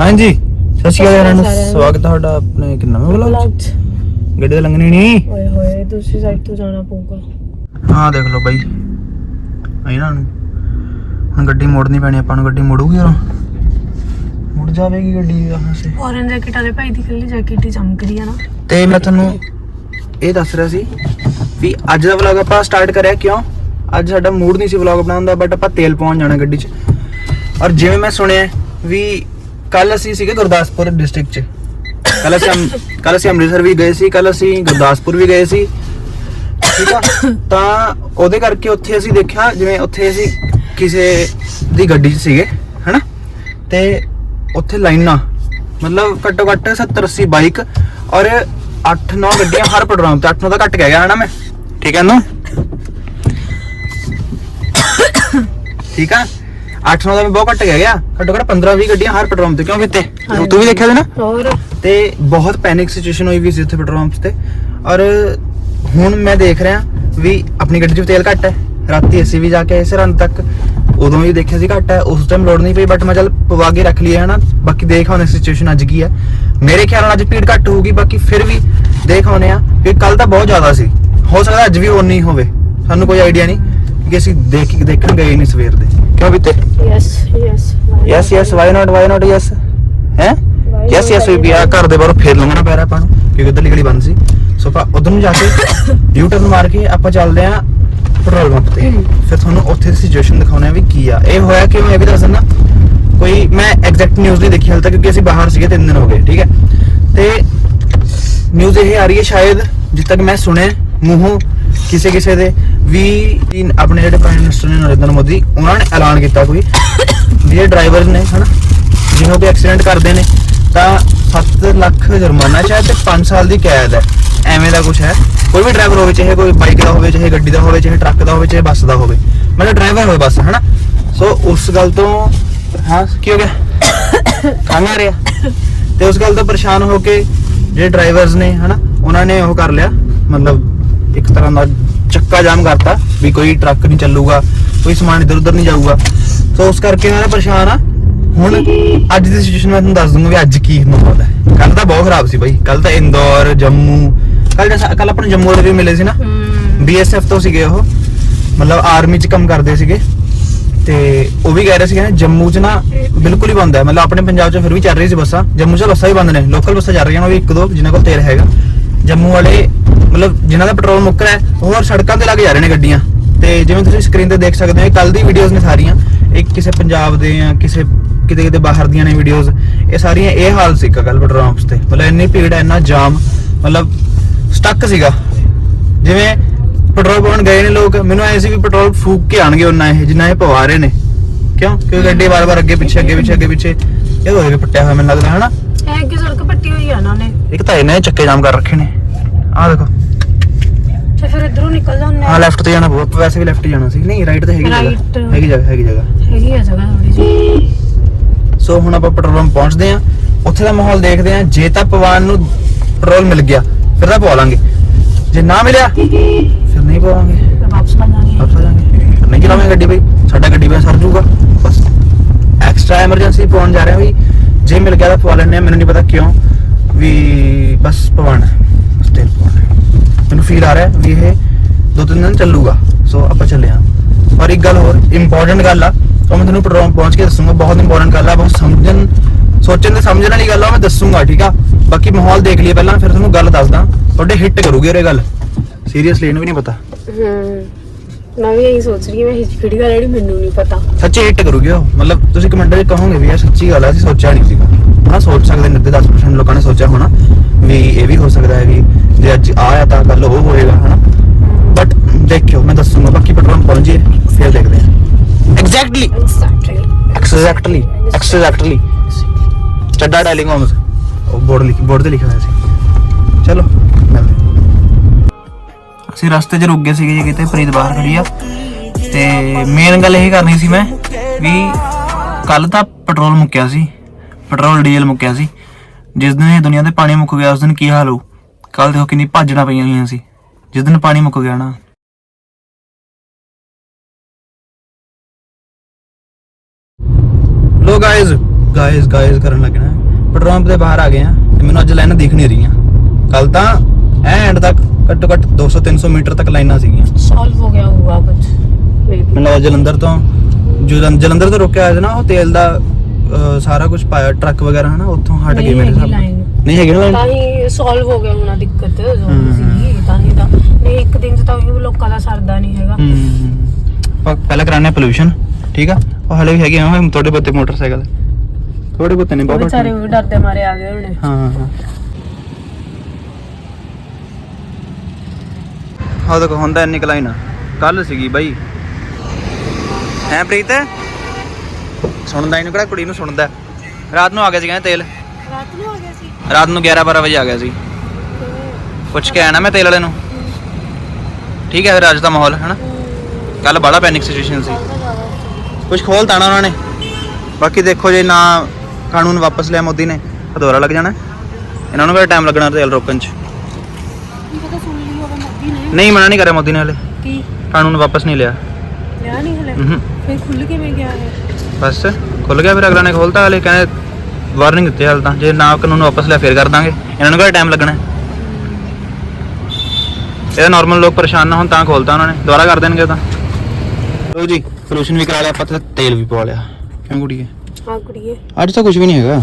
ਹਾਂਜੀ ਸਤਿ ਸ਼੍ਰੀ ਅਕਾਲ ਸਾਰਿਆਂ ਨੂੰ। ਸਵਾਗਤ ਹੈ ਤੁਹਾਡਾ ਆਪਣੇ ਇੱਕ ਨਵੇਂ ਵਲੌਗ 'ਚ। ਗੱਡੀ ਤਾਂ ਲੰਘਣੀ ਨਹੀਂ। ਓਏ ਹੋਏ ਦੂਸਰੀ ਸਾਈਡ ਤੋਂ ਜਾਣਾ ਪਊਗਾ। ਹਾਂ ਦੇਖ ਲਓ ਬਾਈ। ਇਹਨਾਂ ਨੂੰ ਹੁਣ। ਗੱਡੀ ਮੋੜਨੀ ਪੈਣੀ ਆਪਾਂ ਨੂੰ ਗੱਡੀ ਮੋੜੂਗੀ ਯਾਰ ਮੁੜ ਜਾਵੇਗੀ ਗੱਡੀ ਆਹਾਂ ਸੇ ਔਰੰਜ ਜੈਕਟ ਵਾਲੇ ਭਾਈ ਦੀ ਕੱਲੀ ਜੈਕਟ ਹੀ ਚਮਕ ਰਹੀ ਆ ਨਾ। ਤੇ ਮੈਂ ਤੁਹਾਨੂੰ ਇਹ ਦੱਸ ਰਿਹਾ ਸੀ ਵੀ ਅੱਜ ਦਾ ਵਲੌਗ ਆਪਾਂ ਸਟਾਰਟ ਕਰਿਆ ਕਿਉਂ? ਅੱਜ ਸਾਡਾ ਮੂਡ ਨਹੀਂ ਸੀ ਵਲੌਗ ਬਣਾਉਣ ਦਾ ਬਟ ਆਪਾਂ ਤੇਲ ਪਾਉਣ ਜਾਣਾ ਗੱਡੀ 'ਚ। ਔਰ ਜਿਵੇਂ ਮੈਂ ਸੁਣਿਆ ਵੀ ਕੱਲ ਅਸੀਂ ਸੀਗੇ ਗੁਰਦਾਸਪੁਰ ਡਿਸਟ੍ਰਿਕਟ 'ਚ। ਕੱਲ ਅਸੀਂ ਕੱਲ ਅਸੀਂ ਅੰਮ੍ਰਿਤਸਰ ਵੀ ਗਏ ਸੀ ਕੱਲ ਅਸੀਂ ਗੁਰਦਾਸਪੁਰ ਵੀ ਗਏ ਸੀ। ਠੀਕ ਆ? ਤਾਂ ਉਹਦੇ ਕਰਕੇ ਉੱਥੇ ਅਸੀਂ ਦੇਖਿਆ ਜਿਵੇਂ ਉੱਥੇ ਅਸੀਂ ਕਿਸੇ ਦੀ ਗੱਡੀ 'ਚ ਸੀਗੇ ਹਨਾ? ਤੇ ਉੱਥੇ ਲਾਈਨਾਂ ਮਤਲਬ ਘੱਟੋ ਘੱਟ 70 80 ਬਾਈਕ ਔਰ 8 9 ਗੱਡੀਆਂ ਹਰ ਪੈਟਰੋਲ ਤੇ 8 9 ਦਾ ਘੱਟ ਗਿਆ ਹਨਾ ਮੈਂ। ਠੀਕ ਹੈ ਨਾ? ਠੀਕ ਆ? 8 9 ਦਾ ਵੀ ਬਹੁਤ ਘੱਟ ਕਹਿ ਗਿਆ। ਘੱਟੋ ਘੱਟ 15 20 ਗੱਡੀਆਂ ਹਰ ਪੈਟਰੋਲ ਤੇ ਕਿਉਂ ਕਿਤੇ ਤੂੰ ਵੀ ਦੇਖਿਆ ਸੀ ਨਾ? ਹੋਰ? ਤੇ ਬਹੁਤ ਪੈਨਿਕ ਸਿਚੁਏਸ਼ਨ ਹੋਈ ਵੀ ਸੀ ਉੱਥੇ ਪੈਟਰੋਲ ਪੰਪ ਤੇ। ਔਰ ਹੁਣ ਮੈਂ ਦੇਖ ਰਿਹਾ ਵੀ ਆਪਣੀ ਗੱਡੀ 'ਚ ਤੇਲ ਘੱਟ ਹੈ। ਰਾਤੀ ਅਸੀਂ ਵੀ ਜਾ ਕੇ ਆਏ ਸੀ ਰਨ ਤੱਕ। ਉਦੋਂ ਵੀ ਦੇਖਿਆ ਸੀ ਘੱਟ ਹੈ ਉਸ ਟਾਈਮ ਲੋਡ ਨਹੀਂ ਪਈ ਬਟ ਮੈਂ ਚੱਲ ਪਵਾ ਕੇ ਰੱਖ ਲਈ ਹੈ ਹਨਾ। ਬਾਕੀ ਦੇਖ ਆਉਣੇ ਸਿਚੁਏਸ਼ਨ ਅੱਜ ਕੀ ਹੈ। ਮੇਰੇ ਖਿਆਲ ਨਾਲ ਅੱਜ ਭੀੜ ਘੱਟ ਹੋਊਗੀ ਬਾਕੀ ਫਿਰ ਵੀ ਦੇਖ ਆਉਣੇ ਆ ਕਿ ਕੱਲ ਤਾਂ ਬਹੁਤ ਜ਼ਿਆਦਾ ਸੀ। ਹੋ ਸਕਦਾ ਅੱਜ ਵੀ ਉਨੀ ਹੋਵੇ। ਸਾਨੂੰ ਕੋਈ ਆਈਡੀਆ ਨਹੀਂ ਕਿ ਅਸੀਂ ਦੇਖ ਦੇਖਣ ਗਏ ਨਹੀਂ ਸਵੇਰ ਦੇ। ਕਿਉਂ ਵੀ ਤੇ yes yes yes yes why not why not yes ਹੈ? ਯੈਸ ਯੈਸ ਵੀ why ਵੀ ਆ not? ਘਰ ਦੇ ਬਾਹਰੋਂ ਫੇਰ ਲੰਘਣਾ ਪੈ ਰਿਹਾ ਆਪਾਂ ਨੂੰ ਕਿਉਂਕਿ ਉਧਰਲੀ ਗਲੀ ਬੰਦ ਸੀ। ਸੋ ਆਪਾਂ ਉਧਰ ਨੂੰ ਜਾ ਕੇ ਯੂ ਟਰਨ ਮਾਰ ਕੇ ਆਪਾਂ ਚੱਲਦੇ ਆ ਪੈਟਰੋਲ ਪੰਪ ਤੇ ਫਿਰ ਤੁਹਾਨੂੰ ਉੱਥੇ ਦੀ ਸਿਚੁਏਸ਼ਨ ਦਿਖਾਉਣੇ ਆ ਵੀ ਕੀ ਆ। ਇਹ ਹੋਇਆ ਕਿ ਮੈਂ ਇਹ ਵੀ ਦੱਸ ਦਿੰਦਾ ਕੋਈ ਮੈਂ ਐਗਜ਼ੈਕਟ ਨਿਊਜ਼ ਨਹੀਂ ਦੇਖੀ ਹਾਲ ਤੱਕ ਕਿਉਂਕਿ ਅਸੀਂ ਬਾਹਰ ਸੀਗੇ ਤਿੰਨ ਦਿਨ ਹੋ ਗਏ ਠੀਕ ਹੈ? ਤੇ ਨਿਊਜ਼ ਇਹ ਆ ਰਹੀ ਹੈ ਸ਼ਾਇਦ ਜਿੱਦ ਤੱਕ ਮੈਂ ਸੁਣਿਆ ਮੂੰਹੋਂ ਕਿਸੇ ਕਿਸੇ ਦੇ ਵੀ ਆਪਣੇ ਜਿਹੜੇ ਪ੍ਰਾਈਮ ਮਿਨਿਸਟਰ ਨੇ ਨਰਿੰਦਰ ਮੋਦੀ ਉਹਨਾਂ ਨੇ ਐਲਾਨ ਕੀਤਾ ਕੋਈ ਵੀ ਇਹ ਡਰਾਈਵਰਸ ਨੇ ਹਨਾ? ਜਿਹਨੂੰ ਵੀ ਐਕਸੀਡੈਂਟ ਕਰਦੇ ਨੇ ਤਾਂ 7 ਲੱਖ ਜੁਰਮਾਨਾ ਸ਼ਾਇਦ ਤੇ 5 ਸਾਲ ਦੀ ਕੈਦ ਹੈ। ਐਵੇਂ ਦਾ ਕੁਝ ਹੈ। ਕੋਈ ਵੀ ਡਰਾਈਵਰ ਹੋਵੇ, ਚਾਹੇ ਕੋਈ ਬਾਈਕ ਦਾ ਹੋਵੇ, ਚਾਹੇ ਗੱਡੀ ਦਾ ਹੋਵੇ, ਚਾਹੇ ਟਰੱਕ ਦਾ ਹੋਵੇ, ਚਾਹੇ ਬੱਸ ਦਾ ਹੋਵੇ। ਮਤਲਬ ਡਰਾਈਵਰ ਹੋਵੇ ਬੱਸ, ਹਨਾ? ਸੋ ਉਸ ਗੱਲ ਤੋਂ, ਹਾਂ, ਕੀ ਹੋ ਗਿਆ? ਖੰਘ ਰਿਹਾ। ਤੇ ਉਸ ਗੱਲ ਤੋਂ ਪਰੇਸ਼ਾਨ ਹੋ ਕੇ ਜਿਹੜੇ ਡਰਾਈਵਰਸ ਨੇ, ਹਨਾ, ਉਹਨਾਂ ਨੇ ਉਹ ਕਰ ਲਿਆ। ਮਤਲਬ ਇੱਕ ਤਰ੍ਹਾਂ ਦਾ ਚੱਕਾ ਜਾਮ ਕਰਤਾ ਵੀ ਕੋਈ ਟਰੱਕ ਨਹੀਂ ਚੱਲੂਗਾ, ਕੋਈ ਸਮਾਨ ਇੱਧਰ ਉਧਰ ਨਹੀਂ ਜਾਊਗਾ। ਸੋ ਉਸ ਕਰਕੇ ਮੈਂ ਪਰੇਸ਼ਾਨ ਆ ਹੁਣ ਅੱਜ ਦੀ ਸਿਚੁਏਸ਼ਨ ਮੈਂ ਤੁਹਾਨੂੰ ਦੱਸ ਦੂੰਗਾ ਵੀ ਅੱਜ ਕੀ ਮਾਹੌਲ ਹੈ। ਕੱਲ ਤਾਂ ਬਹੁਤ ਖਰਾਬ ਸੀ ਬਾਈ। ਕੱਲ ਤਾਂ ਇੰਦੌਰ ਜੰਮੂ ਕੱਲ ਜੈਸਾ ਕੱਲ ਆਪਾਂ ਨੂੰ ਜੰਮੂ ਵਾਲੇ ਵੀ ਮਿਲੇ ਸੀ ਨਾ। ਬੀਐਸਐਫ ਤੋਂ ਸੀਗੇ ਉਹ। ਮਤਲਬ ਆਰਮੀ 'ਚ ਕੰਮ ਕਰਦੇ ਸੀਗੇ। ਤੇ ਉਹ ਵੀ ਕਹਿ ਰਹੇ ਸੀਗੇ ਨਾ ਜੰਮੂ 'ਚ ਨਾ ਬਿਲਕੁਲ ਹੀ ਬੰਦ ਹੈ। ਮਤਲਬ ਆਪਣੇ ਪੰਜਾਬ 'ਚ ਫਿਰ ਵੀ ਚੱਲ ਰਹੀ ਸੀ ਬੱਸਾਂ। ਜੰਮੂ 'ਚ ਬੱਸਾਂ ਵੀ ਬੰਦ ਨੇ। ਲੋਕਲ ਬੱਸਾਂ ਚੱਲ ਰਹੀਆਂ ਨੇ ਉਹ ਵੀ ਇੱਕ ਦੋ ਜਿਨ੍ਹਾਂ ਕੋਲ ਤੇਲ ਹੈਗਾ। ਜੰਮੂ ਵਾਲੇ ਮਤਲਬ ਜਿਨ੍ਹਾਂ ਦਾ ਪੈਟਰੋਲ ਮੁੱਕ ਰਿਹਾ ਹੈ, ਉਹ ਹੋਰ ਸੜਕਾਂ ਤੇ ਲੱਗ ਜਾ ਰਹੇ ਨੇ ਗੱਡੀਆਂ। ਤੇ ਜਿਵੇਂ ਤੁਸੀਂ ਸਕਰੀਨ ਤੇ ਦੇਖ ਸਕਦੇ ਹੋ ਕੱਲ ਦੀ ਵੀਡੀਓਜ਼ ਨੇ ਸਾਰੀਆਂ। ਇੱਕ ਕਿਸੇ ਪੰਜਾਬ ਦੇ ਆ ਕਿਸੇ ਕਿਤੇ ਕਿਤੇ ਬਾਹਰ ਦੀਆਂ ਨੇ ਵੀਡੀਓਜ਼ ਇਹ ਸਾਰੀਆਂ ਇਹ ਹਾਲ ਸੀ ਕੱਲ ਪੈਟਰੋਲ ਪੰਪਸ ਤੇ। ਮਤਲਬ ਇੰਨੀ ਭੀੜ ਹੈ ਇੰਨਾ ਜਾਮ ਮਤਲਬ ਸਟਕ ਸੀਗਾ। ਜਿਵੇਂ ਪੈਟਰੋਲ ਪਾਉਣ ਗਏ ਨੇ ਲੋਕ ਮੈਨੂੰ ਐ ਸੀ ਵੀ ਪੈਟਰੋਲ ਫੂਕ ਕੇ ਆਣਗੇ ਉਹਨਾਂ ਇਹ ਜਿੰਨਾ ਇਹ ਪਵਾ ਰਹੇ ਨੇ। ਕਿਉਂ? ਕਿਉਂਕਿ ਗੱਡੀ ਵਾਰ-ਵਾਰ ਅੱਗੇ ਪਿੱਛੇ ਅੱਗੇ ਪਿੱਛੇ ਅੱਗੇ ਪਿੱਛੇ। ਇਹ ਹੋਏ ਵੀ ਪੱਟਿਆ ਹੋਇਆ ਮੈਨੂੰ ਲੱਗਦਾ ਹਨਾ? ਇਹ ਅੱਗੇ ਸੜਕ ਪੱਟੀ ਹੋਈ ਆ ਇਹਨਾਂ ਨੇ। ਇੱਕ ਤਾਂ ਇਹਨੇ ਚੱਕੇ ਜਾਮ ਕਰ ਰੱਖੇ ਨੇ। ਆਹ ਦੇਖੋ। ਤੇ ਫਿਰ ਇਧਰੋਂ ਨਿਕਲ ਜਾਂਦੇ ਹਾਂ ਲੈਫਟ ਤੇ ਜਾਣਾ ਆਪਾਂ ਵੈਸੇ ਵੀ ਲੈਫਟ ਜਾਣਾ ਸੀ। ਨਹੀਂ ਰਾਈਟ ਤੇ ਹੈਗੀ. ਜਗ੍ਹਾ। ਹੈਗੀ ਜਗ੍ਹਾ ਹੈਗੀ ਜਗ੍ਹਾ। ਹੈਗੀ ਆ ਜਗ੍ਹਾ ਥੋੜੀ ਜਿਹੀ। ਸੋ ਹੁਣ ਆਪਾਂ ਪੈਟਰੋਲ ਪੰਪ ਪਹੁੰਚਦੇ ਆਂ ਉੱਥੇ ਦਾ ਮਾਹੌਲ ਦੇਖਦੇ ਆਂ ਜੇ ਤਾਂ ਪਵਾਨ ਨੂੰ ਪੈਟਰੋਲ ਮਿਲ ਗਿਆ ਫਿਰ ਤਾਂ ਪਵਾ ਲਾਂਗੇ। ਜੇ ਨਾ ਮਿਲਿਆ ਫਿਰ ਨਹੀਂ ਪਵਾਵਾਂਗੇ। ਵਾਪਸ ਜਾਣਗੇ ਵਾਪਸ ਆ ਜਾਾਂਗੇ ਨਹੀਂ ਚਲਾਵਾਂਗੇ ਗੱਡੀ ਬਈ। ਸਾਡਾ ਗੱਡੀ ਬਈ ਸਰ ਜੂਗਾ। ਬਸ। ਐਕਸਟਰਾ ਐਮਰਜੈਂਸੀ ਪਵਾਉਣ ਜਾ ਰਹੇ ਵੀ ਜੇ ਮਿਲ ਗਿਆ ਤਾਂ ਪਵਾ ਲੈਣੇ ਆ ਮੈਨੂੰ ਨਹੀਂ ਪਤਾ ਕਿਉਂ ਵੀ ਬਸ ਪਵਾਣਾ ਬਸ ਤੇਲ ਪਵਾਉਣਾ ਮੈਨੂੰ ਫੀਲ ਆ ਰਿਹਾ ਵੀ ਇਹ ਦੋ ਤਿੰਨ ਦਿਨ ਚੱਲੂਗਾ। ਸੋ ਆਪਾਂ ਚੱਲੇ ਹਾਂ। ਔਰ ਇੱਕ ਗੱਲ ਹੋਰ ਇੰਪੋਰਟੈਂਟ ਗੱਲ ਆ। ਉਹ ਮੈਂ ਤੁਹਾਨੂੰ ਪੈਟਰੋਲ ਪਹੁੰਚ ਕੇ ਦੱਸੂਗਾ ਬਹੁਤ ਇੰਪੋਰਟੈਂਟ ਗੱਲ ਆ ਬਹੁਤ ਸਮਝਣ ਸੋਚਣ ਤੇ ਸਮਝਣ ਵਾਲੀ ਗੱਲ ਆ ਉਹ ਮੈਂ ਦੱਸੂਗਾ ਠੀਕ ਆ? ਬਾਕੀ ਮਾਹੌਲ ਦੇਖ ਲਈਏ ਪਹਿਲਾਂ ਫਿਰ ਤੁਹਾਨੂੰ ਗੱਲ ਦੱਸਦਾ। ਤੁਹਾਡੇ ਹਿੱਟ ਕਰੂਗੀ ਇਹ ਗੱਲ। ਸੀਰੀਅਸਲੀ ਇਹਨੂੰ ਵੀ ਨਹੀਂ ਪਤਾ। ਹੂੰ। ਮੈਂ ਵੀ ਇਹੀ ਸੋਚ ਰਹੀ ਹਾਂ ਮੈਂ ਕਿਹੜੀ ਗੱਲ ਜਿਹੜੀ ਮੈਨੂੰ ਨਹੀਂ ਪਤਾ। ਸੱਚੀ ਹਿੱਟ ਕਰੂਗੀ ਉਹ। ਮਤਲਬ ਤੁਸੀਂ ਕਮੈਂਟ ਵਿੱਚ ਕਹੋਗੇ ਵੀ ਇਹ ਸੱਚੀ ਗੱਲ ਹੈ ਅਸੀਂ ਸੋਚਿਆ ਨਹੀਂ ਸੀਗਾ। ਹਾਂ ਸੋਚ ਸਕਦੇ 90-10% ਲੋਕਾਂ ਨੇ ਸੋਚਿਆ ਹੋਣਾ ਵੀ ਇਹ ਵੀ ਹੋ ਸਕਦਾ ਹੈ ਵੀ ਜੇ ਅੱਜ ਆਇਆ ਤਾਂ ਕੱਲ ਉਹ ਹੋਏਗਾ ਹਨਾ? ਬਟ ਦੇਖਿਓ ਮੈਂ ਦੱਸੂਗਾ ਬਾਕੀ ਪੈਟਰੋਲ ਪਹੁੰਚ ਫਿਰ ਦੇਖਦੇ ਹਾਂ। Exactly exactly exactly Chadha dialling homes ਉਹ ਬੋਰਡ ਲਿਖ ਬੋਰਡ ਤੇ ਲਿਖਿਆ ਹੋਇਆ ਸੀ ਚਲੋ ਮਿਲਦੇ ਅਸੀਂ ਰਸਤੇ 'ਚ ਰੁਕ ਗਏ ਸੀਗੇ ਜੀ ਕਿਤੇ ਪ੍ਰੀਤ ਬਾਹਰ ਖੜੀ ਆ ਤੇ ਮੇਨ ਗੱਲ ਇਹ ਕਰਨੀ ਸੀ ਮੈਂ ਵੀ ਕੱਲ ਤਾਂ ਪੈਟਰੋਲ ਮੁੱਕਿਆ ਸੀ ਪੈਟਰੋਲ ਡੀਜ਼ਲ ਮੁੱਕਿਆ ਸੀ ਜਿਸ ਦਿਨ ਇਹ ਦੁਨੀਆ ਤੇ ਪਾਣੀ ਮੁੱਕ ਗਿਆ ਉਸ ਦਿਨ ਕੀ ਹਾਲ ਹੋਊ ਕੱਲ ਦੇਖੋ ਕਿੰਨੀ ਭਾਜੜਾਂ ਪਈਆਂ ਹੋਈਆਂ ਸੀ ਜਿਸ ਦਿਨ ਪਾਣੀ ਮੁੱਕ ਗਿਆ ਨਾ ਲੋ ਗਾਇਜ਼ ਗਾਇਜ਼ ਗਾਇਜ਼ ਕਰਨ ਲੱਗਣਾ ਪੈਟਰੋਲ ਪੰਪ ਦੇ ਬਾਹਰ ਆ ਗਏ ਆ ਤੇ ਮੈਨੂੰ ਅੱਜ ਲਾਈਨਾਂ ਦਿਖ ਨਹੀਂ ਰਹੀਆਂ। ਕੱਲ ਤਾਂ ਐਂਡ ਤੱਕ ਘੱਟੋ ਘੱਟ 200 300 ਮੀਟਰ ਤੱਕ ਲਾਈਨਾਂ ਸੀਗੀਆਂ। ਸੋਲਵ ਹੋ ਗਿਆ ਹੋਊਗਾ ਕੁਝ ਮੇਬੀ ਮੈਨੂੰ ਲੱਗਦਾ ਜਲੰਧਰ ਤੋਂ ਜਲੰ- ਜਲੰਧਰ ਤੋਂ ਰੁਕਿਆ ਹੋਇਆ ਸੀ ਨਾ ਉਹ ਤੇਲ ਦਾ ਅਹ, ਸਾਰਾ ਕੁਝ ਪਾਇਆ ਟਰੱਕ ਵਗੈਰਾ ਹਨਾ ਉੱਥੋਂ ਹਟ ਗਏ ਨਹੀਂ ਮੇਰੇ ਹੈਗੀ ਹਿਸਾਬ ਨਾਲ। line। ਨਹੀਂ ਹੈਗੀ ਨਾ ਤਾਂ line? ਹੀ ਸੋਲਵ ਹੋ ਗਿਆ ਹੋਣਾ ਦਿੱਕਤ ਜੋ ਹਮ। ਸੀ ਤਾਂ ਹੀ ਤਾਂ। ਨਹੀਂ ਇੱਕ ਦਿਨ ਚ ਤਾਂ ਉਹ ਲੋਕਾਂ ਦਾ ਸਰਦਾ ਨਹੀਂ ਹੈਗਾ। ਹੂੰ ਆਪਾਂ ਪਹਿਲਾਂ ਕਰਾਣੇ ਪੋਲੂਸ਼ਨ ਠੀਕ ਆ? ਉਹ ਹਲੇ ਵੀ ਹੈਗੇ ਆ ਉਹ ਥੋੜੇ ਬਹੁਤੇ ਮੋਟਰਸਾਈਕਲ। ਥੋੜੇ ਬਹੁਤੇ ਨਹੀਂ ਉਹ ਬਹੁਤ ਵਿਚਾਰੇ ਵੀ ਡਰਦੇ ਮਾਰੇ ਆ ਗਏ ਹੋਣੇ। ਹਾਂ ਹਾਂ। ਹਾਂ ਦੇਖੋ ਹੁੰਦਾ ਇੰਨੀ ਕਲਾਈ ਨਾ ਕੱਲ ਸੀਗੀ ਬਾਈ। ਹੈ ਪ੍ਰੀਤ? ਸੁਣਦਾ ਇਹਨੂੰ ਕਿਹੜਾ? ਕੁੜੀ ਨੂੰ ਸੁਣਦਾ। ਰਾਤ ਨੂੰ ਆ ਗਿਆ ਸੀ ਕਹਿੰਦੇ ਤੇਲ। ਰਾਤ ਨੂੰ ਆ ਗਿਆ ਸੀ। ਰਾਤ ਨੂੰ 11 12 ਵਜੇ ਆ ਗਿਆ ਸੀ। ਪੁੱਛ ਕੇ ਆਣਾ ਮੈਂ ਤੇਲ ਵਾਲੇ ਨੂੰ। ਠੀਕ ਹੈ ਫਿਰ ਅੱਜ ਦਾ ਮਾਹੌਲ ਹਨਾ? ਕੱਲ ਬੜਾ ਪੈਨਿਕ ਸਿਚੁਏਸ਼ਨ ਸੀ। ਕੁਝ ਖੋਲ ਤਾਣਾ ਉਹਨਾਂ ਨੇ। ਬਾਕੀ ਦੇਖੋ ਜੇ ਨਾ ਕਾਨੂੰਨ ਵਾਪਸ ਲਿਆ ਮੋਦੀ ਨੇ ਤਾਂ ਦੁਬਾਰਾ ਲੱਗ ਜਾਣਾ। ਇਹਨਾਂ ਨੂੰ ਵੀ ਟਾਈਮ ਲੱਗਣਾ ਤੇਲ ਰੋਕਣ 'ਚ? ਕੀ ਪਤਾ ਸੁਣ ਲਈ ਹੋਵੇ ਮੱਦੀ ਨੇ। ਨਹੀਂ ਮਨਾ ਨਹੀਂ ਕਰਿਆ ਮੋਦੀ ਨੇ ਹਲੇ। ਕੀ? ਕਾਨੂੰਨ ਵਾਪਸ ਨਹੀਂ ਲਿਆ। ਲਿਆ ਨਹੀਂ ਹਲੇ। ਫਿਰ ਖੁੱਲ ਕਿਵੇਂ ਗਿਆ ਹੈ ਬਸ ਖੁੱਲ ਗਿਆ ਫਿਰ ਅਗਲਾ ਨੇ ਖੋਲਤਾ ਹਲੇ ਕਹਿੰਦੇ ਵਾਰਨਿੰਗ ਦਿੱਤੀ ਹਾਲ ਤਾਂ। ਜੇ ਨਾ ਕਾਨੂੰਨ ਵਾਪਸ ਲਿਆ ਫਿਰ ਕਰ ਦਾਂਗੇ। ਇਹਨਾਂ ਨੂੰ ਕਿਹੜਾ ਟਾਈਮ ਲੱਗਣਾ? ਹੈ? ਇਹਦਾ ਨਾਰਮਲ ਲੋਕ ਪਰੇਸ਼ਾਨ ਨਾ ਹੋਣ ਤਾਂ ਖੋਲਤਾ ਉਹਨਾਂ ਨੇ। ਦੁਬਾਰਾ ਕਰ ਦੇਣਗੇ ਤਾਂ। ਲੋ ਜੀ ਸੋਲੂਸ਼ਨ ਵੀ ਕਰਾ ਲਿਆ ਆਪਾਂ ਤੇ ਤੇਲ ਵੀ ਪਵਾ ਲਿਆ। ਕਿਉਂ ਕੁੜੀਏ? ਹਾਂ ਕੁੜੀਏ। ਅੱਜ ਤਾਂ ਕੁਝ ਵੀ ਨਹੀਂ ਹੈਗਾ।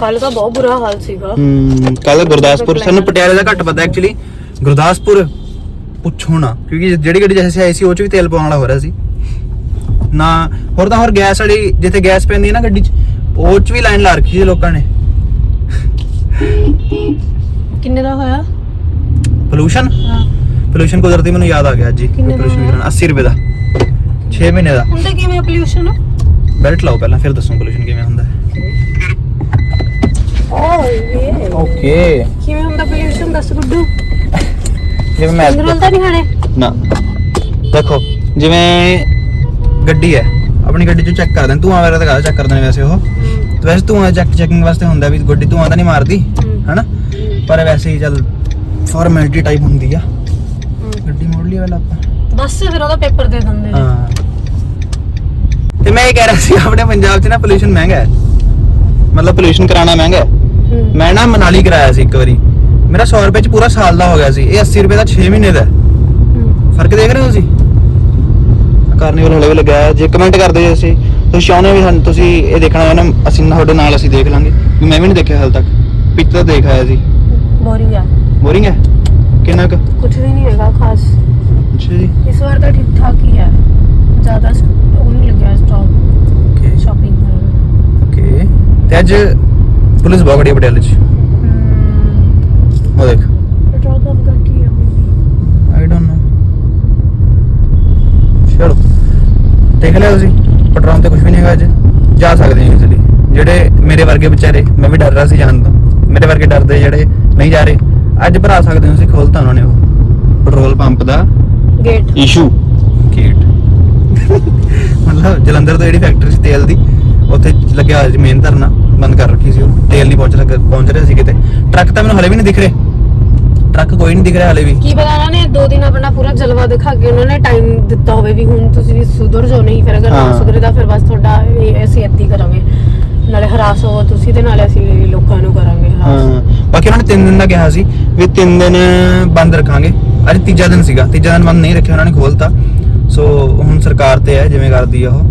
ਕੱਲ ਤਾਂ ਬਹੁਤ ਬੁਰਾ ਹਾਲ ਸੀਗਾ। ਹਮ ਕੱਲ ਗੁਰਦਾਸਪੁਰ ਸਾਨੂੰ ਪਟਿਆਲੇ ਦਾ ਘੱਟ ਪਤਾ ਐਕਚੁਅਲੀ ਗੁਰਦਾਸਪੁਰ ਪੁੱਛੋ ਨਾ ਕਿਉਂਕਿ ਜਿਹੜੀ ਗੱਡੀ ਜੈਸੇ ਆਈ ਸੀ ਉਹ ਚ ਵੀ ਤੇਲ ਪਾਉਣ ਵਾਲਾ ਹੋ ਰਿਹਾ ਸੀ। ਨਾ ਹੋਰ ਤਾਂ ਹੋਰ ਗੈਸ ਵਾਲੀ ਜਿੱਥੇ ਗੈਸ ਪੈਂਦੀ ਹੈ ਨਾ ਗੱਡੀ 'ਚ ਉਹ ਚ ਵੀ ਲਾਈਨ ਲਾ ਰੱਖੀ ਸੀ ਲੋਕਾਂ ਨੇ। ਕਿੰਨੇ ਦਾ ਹੋਇਆ? ਪੋਲੂਸ਼ਨ ਹਾਂ। ਪੋਲੂਸ਼ਨ ਕੁਦਰਤੀ ਮੈਨੂੰ ਯਾਦ ਆ ਗਿਆ ਹੀ। ਦਾ ਪੋਲੂਸ਼ਨ ਹੋਇਆ? ਕਰਾਉਣਾ 80 ਰੁਪਏ ਦਾ। 6 ਮਹੀਨੇ ਦਾ। ਹੁੰਦਾ ਕਿਵੇਂ ਪੋਲੂਸ਼ਨ ਬੈਲਟ ਲਾਓ ਪਹਿਲਾਂ ਫਿਰ ਦੱਸੂ ਪੋਲੂਸ਼ਨ ਕਿਵੇਂ ਹੁੰਦਾ। ਹੈ ਓ ਇਹ ਓਕੇ ਕਿਵੇਂ ਹੁੰਦਾ ਪੋਲੂਸ਼ਨ ਦੱਸ ਗੁੱਡੂ। ਜਿਵੇਂ ਮੈਂ ਤਾਂ ਨਹੀਂ ਹਣੇ ਨਾ। ਦੇਖੋ ਜਿਵੇਂ ਗੱਡੀ ਹੈ ਆਪਣੀ ਗੱਡੀ ਚੋਂ ਚੈੱਕ ਕਰਦੇ ਨੇ। ਧੂਆਂ ਵਗੈਰਾ ਤਾਂ ਕਾਹਦਾ ਚੈੱਕ ਕਰਦੇ ਨੇ ਵੈਸੇ ਉਹ? ਤੇ ਵੈਸੇ ਧੂਆਂ ਚੈੱਕ ਚੈਕਿੰਗ ਵਾਸਤੇ ਹੁੰਦਾ ਵੀ ਗੱਡੀ ਧੂਆਂ ਤਾਂ ਨਹੀਂ ਮਾਰਦੀ ਹਨਾ? ਪਰ ਵੈਸੇ ਹੀ ਚੱਲ ਫਾਰਮੈਲਿਟੀ ਟਾਈਪ ਹੁੰਦੀ ਆ। ਗੱਡੀ ਮੋੜ ਲਈ ਵਾਲਾ ਆਪਾਂ। ਬਸ ਫਿਰ ਉਹਦਾ ਪੇਪਰ ਦੇ ਦਿੰਦੇ ਨੇ। ਹਾਂ। ਤੇ ਮੈਂ ਇਹ ਕਹਿ ਰਿਹਾ ਸੀ ਆਪਣੇ ਪੰਜਾਬ 'ਚ ਨਾ ਪੋਲੂਸ਼ਨ ਮਹਿੰਗਾ ਹੈ। ਮਤਲਬ ਪੋਲੂਸ਼ਨ ਕਰਾਉਣਾ ਮਹਿੰਗਾ ਹੈ। ਹਮ। ਮੈਂ ਨਾ ਮਨਾਲੀ ਕਰਾਇਆ ਸੀ ਇੱਕ ਵਾਰੀ। ਮੇਰਾ 100 ਰੁਪਏ 'ਚ ਪੂਰਾ ਸਾਲ ਦਾ ਹੋ ਗਿਆ ਸੀ। ਇਹ 80 ਰੁਪਏ ਦਾ 6 ਮਹੀਨੇ ਦਾ ਹੈ। ਹਮ। ਫ਼ਰਕ ਦੇਖ ਰਹੇ ਹੋ ਤੁਸੀਂ? ਕਾਰਨੀਵਲ ਹਲੇ ਵੀ ਲੱਗਾ ਹੈ ਜੇ ਕਮੈਂਟ ਕਰਦੇ ਜੇ ਅਸੀਂ ਤੁਸੀਂ ਚਾਹੁੰਦੇ ਹੋ ਵੀ ਸਾਨੂੰ ਤੁਸੀਂ ਇਹ ਦੇਖਣਾ ਹੈ ਨਾ ਅਸੀਂ ਤੁਹਾਡੇ ਨਾਲ ਅਸੀਂ ਦੇਖ ਲਾਂਗੇ। ਵੀ ਮੈਂ ਵੀ ਨਹੀਂ ਦੇਖਿਆ ਹਾਲ ਤੱਕ। ਪਿੱਛੇ ਤਾਂ ਦੇਖ ਆਇਆ ਸੀ। ਬੋਰਿੰਗ ਆ ਬੋਰਿੰਗ ਹੈ? ਕਿੰਨਾ ਕੁ? ਕੁਝ ਵੀ ਨਹੀਂ ਹੈਗਾ ਖਾਸ ਅੱਛਾ ਜੀ ਇਸ ਵਾਰ ਤਾਂ ਠੀਕ ਠਾਕ ਹੀ ਹੈ ਜ਼ਿਆਦਾ ਸ- ਉਹ ਨਹੀਂ ਲੱਗਿਆ ਸਟਾਕ ਓਕੇ ਸ਼ਾਪਿੰਗ ਕਰਨ ਨੂੰ ਓਕੇ ਤੇ ਅੱਜ ਪੁਲਿਸ ਬਹੁਤ ਬੜੀ ਪਟਿਆਲੇ 'ਚ। ਉਹ ਦੇਖ। ਪੈਟਰੋਲ ਪੰਪ ਦਾ ਕੀ ਹੈ ਬੇਬੀ ਆਈ ਡੋਨਟ ਨੋ ਚਲੋ। ਦੇਖ ਲਿਆ ਤੁਸੀਂ। ਪੈਟਰੋਲ ਤੇ ਕੁਝ ਵੀ ਨਹੀਂ ਹੈਗਾ ਅੱਜ। ਜਾ ਸਕਦੇ ਹਾਂ ਇਜ਼ੀਲੀ ਜਿਹੜੇ ਮੇਰੇ ਵਰਗੇ ਵਿਚਾਰੇ ਮੈਂ ਵੀ ਡਰ ਰਿਹਾ ਸੀ ਜਾਣ ਤੋਂ। ਮੇਰੇ ਵਰਗੇ ਡਰਦੇ ਜਿਹੜੇ ਨਹੀਂ ਜਾ ਰਹੇ। ਅੱਜ ਭਰਾ ਸਕਦੇ ਹੋ ਤੁਸੀਂ ਖੋਲਤਾ ਉਹਨਾਂ ਨੇ ਉਹ। ਪੈਟਰੋਲ ਪੰਪ ਦਾ ਗੇਟ ਇਸ਼ੂ ਕੀਟ ਮਤਲਬ ਜਲੰਧਰ ਤੋਂ ਜਿਹੜੀ ਫੈਕਟਰੀ ਸੀ ਤੇਲ ਦੀ ਉੱਥੇ ਲੱਗਿਆ ਹੋਇਆ ਸੀ ਮੇਨ ਧਰਨਾ ਬੰਦ ਕਰ ਰੱਖੀ ਸੀ ਉਹ। ਤੇਲ ਨਹੀਂ ਪਹੁੰਚ ਰਿਹਾ ਪਹੁੰਚ ਰਿਹਾ ਸੀ ਕਿਤੇ। ਟਰੱਕ ਤਾਂ ਮੈਨੂੰ ਹਲੇ ਵੀ ਨਹੀਂ ਦਿਖ ਰਹੇ। ਟਰੱਕ ਕੋਈ ਨਹੀਂ ਦਿਖ ਰਿਹਾ ਹਲੇ ਵੀ। ਕੀ ਪਤਾ ਉਹਨਾਂ ਨੇ ਦੋ ਦਿਨ ਆਪਣਾ ਪੂਰਾ ਜਲਵਾ ਦਿਖਾ ਕੇ ਉਹਨਾਂ ਨੇ ਟਾਈਮ ਦਿੱਤਾ ਹੋਵੇ ਵੀ ਹੁਣ ਤੁਸੀਂ ਸੁਧਰ ਜਾਓ ਨਹੀਂ ਫਿਰ ਅਗਰ ਨਾ ਹਾਂ। ਸੁਧਰੇ ਤਾਂ ਫਿਰ ਬਸ ਤੁਹਾਡਾ ਇਹ ਅਸੀਂ ਹੀ ਕਰਾਂਗੇ। ਨਾਲੇ ਹਰਾਸ ਹੋ ਤੁਸੀਂ ਤੇ ਨਾਲੇ ਅਸੀਂ ਲੋਕਾਂ ਨੂੰ ਕਰਾਂਗੇ ਹਰਾਸ। ਹਾਂ। ਬਾਕੀ ਉਹਨਾਂ ਨੇ 3 ਦਿਨ ਦਾ ਕਿਹਾ ਸੀ ਵੀ 3 ਦਿਨ ਬੰਦ ਰੱਖਾਂਗੇ। ਅੱਜ ਤੀਜਾ ਦਿਨ ਸੀਗਾ ਤੀਜਾ ਦਿਨ ਬੰਦ ਨਹੀਂ ਰੱਖਿਆ ਉਹਨਾਂ ਨੇ ਖੋਲਤਾ। ਸੋ ਹੁਣ ਸਰਕਾਰ ਤੇ ਹੈ ਜਿਵੇਂ ਕਰਦੀ ਆ ਉਹ।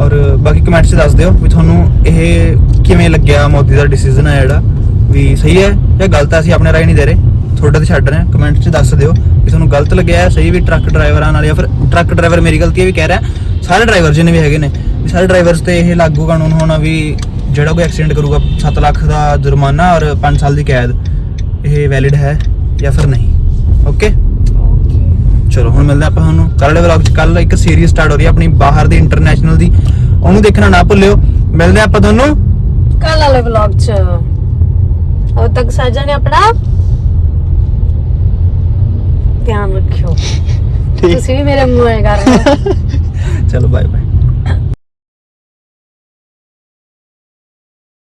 ਔਰ ਬਾਕੀ ਕਮੈਂਟਸ 'ਚ ਦੱਸ ਦਿਓ ਵੀ ਤੁਹਾਨੂੰ ਇਹ ਕਿਵੇਂ ਲੱਗਿਆ ਮੋਦੀ ਦਾ ਡਿਸੀਜਨ ਹੈ ਜਿਹੜਾ? ਵੀ ਸਹੀ ਹੈ ਜਾਂ ਗਲਤ ਹੈ ਅਸੀਂ ਆਪਣੇ ਰਾਏ ਨਹੀਂ ਦੇ ਰਹੇ। ਤੁਹਾਡੇ ਤੇ ਛੱਡ ਰਹੇ ਹਾਂ। ਕਮੈਂਟ 'ਚ ਦੱਸ ਦਿਓ ਕਿ ਤੁਹਾਨੂੰ ਗਲਤ ਲੱਗਿਆ ਸਹੀ ਵੀ ਟਰੱਕ ਡਰਾਈਵਰਾਂ ਨਾਲ ਜਾਂ ਫਿਰ ਟਰੱਕ ਡਰਾਈਵਰ ਮੇਰੀ ਗਲਤੀ ਹੈ ਵੀ ਕਹਿ ਰਿਹਾ, ਸਾਰੇ ਡਰਾਈਵਰ ਜਿੰਨੇ ਵੀ ਹੈਗੇ ਨੇ ਸਾਰੇ ਡਰਾਈਵਰਸ ਤੇ ਇਹ ਲਾਗੂ ਕਾਨੂੰਨ ਹੋਣਾ ਵੀ ਜਿਹੜਾ ਕੋਈ ਐਕਸੀਡੈਂਟ ਕਰੂਗਾ 7 ਲੱਖ ਦਾ ਜੁਰਮਾਨਾ ਔਰ 5 ਸਾਲ ਦੀ ਕੈਦ, ਇਹ ਵੈਲਿਡ ਹੈ ਜਾਂ ਫਿਰ ਨਹੀਂ? ਓਕੇ ਚਲੋ ਹੁਣ ਮਿਲਦੇ ਆਪਾਂ ਤੁਹਾਨੂੰ। ਕੱਲ੍ਹ ਵਾਲੇ ਵਲੌਗ 'ਚ ਕੱਲ ਇੱਕ ਸੀਰੀਜ਼ ਸਟਾਰਟ ਹੋ ਰਹੀ ਹੈ ਆਪਣੀ ਬਾਹਰ ਦੀ ਇੰਟਰਨੈਸ਼ਨਲ ਦੀ। ਉਹਨੂੰ ਦੇਖਣਾ ਨਾ ਭੁੱਲਿਓ। ਮਿਲਦੇ ਆਪਾਂ ਤੁਹਾਨੂੰ। ਕੱਲ ਵਾਲੇ ਵਲੌਗ ਚ। ਉਦੋਂ ਤੱਕ ਸਾਜਾ ਨੇ ਆਪਣਾ ਧਿਆਨ ਰੱਖਿਓ। ਤੁਸੀਂ ਵੀ ਮੇਰੇ ਮੂੰਹ ਐ ਕਰ ਰਹੇ ਹੋ। ਚਲੋ ਬਾਏ ਬਾਏ